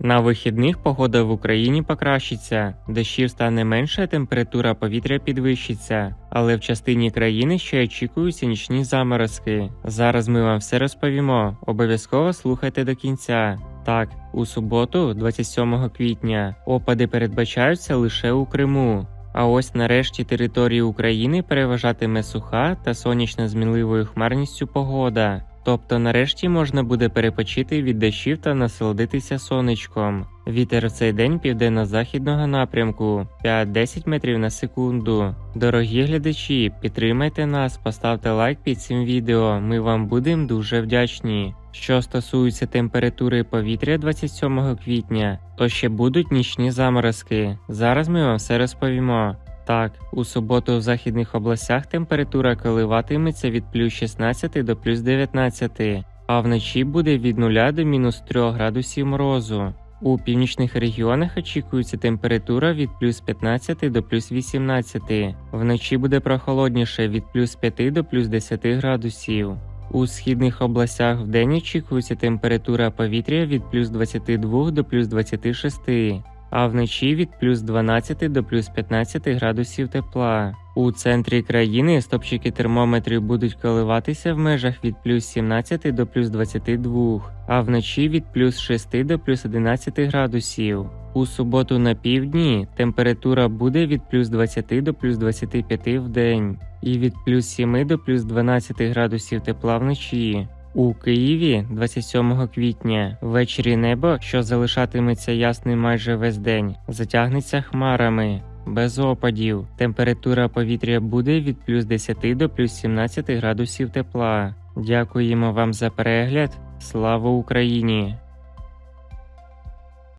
На вихідних погода в Україні покращиться, дощів стане менше, температура повітря підвищиться, але в частині країни ще очікуються нічні заморозки. Зараз ми вам все розповімо. Обов'язково слухайте до кінця. Так, у суботу, 27 квітня, опади передбачаються лише у Криму. А ось нарешті території України переважатиме суха та сонячно змінливою хмарністю погода. Тобто нарешті можна буде перепочити від дощів та насолодитися сонечком. Вітер в цей день південно-західного напрямку 5-10 метрів на секунду. Дорогі глядачі, підтримайте нас, поставте лайк під цим відео. Ми вам будемо дуже вдячні. Що стосується температури повітря 27 квітня, то ще будуть нічні заморозки. Зараз ми вам все розповімо. Так, у суботу в західних областях температура коливатиметься від плюс 16 до плюс 19, а вночі буде від 0 до мінус 3 градусів морозу. У північних регіонах очікується температура від плюс 15 до плюс 18. Вночі буде прохолодніше від плюс 5 до плюс 10 градусів. У східних областях вдень очікується температура повітря від плюс 22 до плюс 26, а вночі від плюс 12 до плюс 15 градусів тепла. У центрі країни стопчики термометрів будуть коливатися в межах від плюс 17 до плюс 22, а вночі від плюс 6 до плюс 11 градусів. У суботу на півдні температура буде від плюс 20 до плюс 25 в день і від плюс 7 до плюс 12 градусів тепла вночі. У Києві 27 квітня ввечері небо, що залишатиметься ясним майже весь день, затягнеться хмарами. Без опадів. Температура повітря буде від плюс 10 до плюс 17 градусів тепла. Дякуємо вам за перегляд. Слава Україні!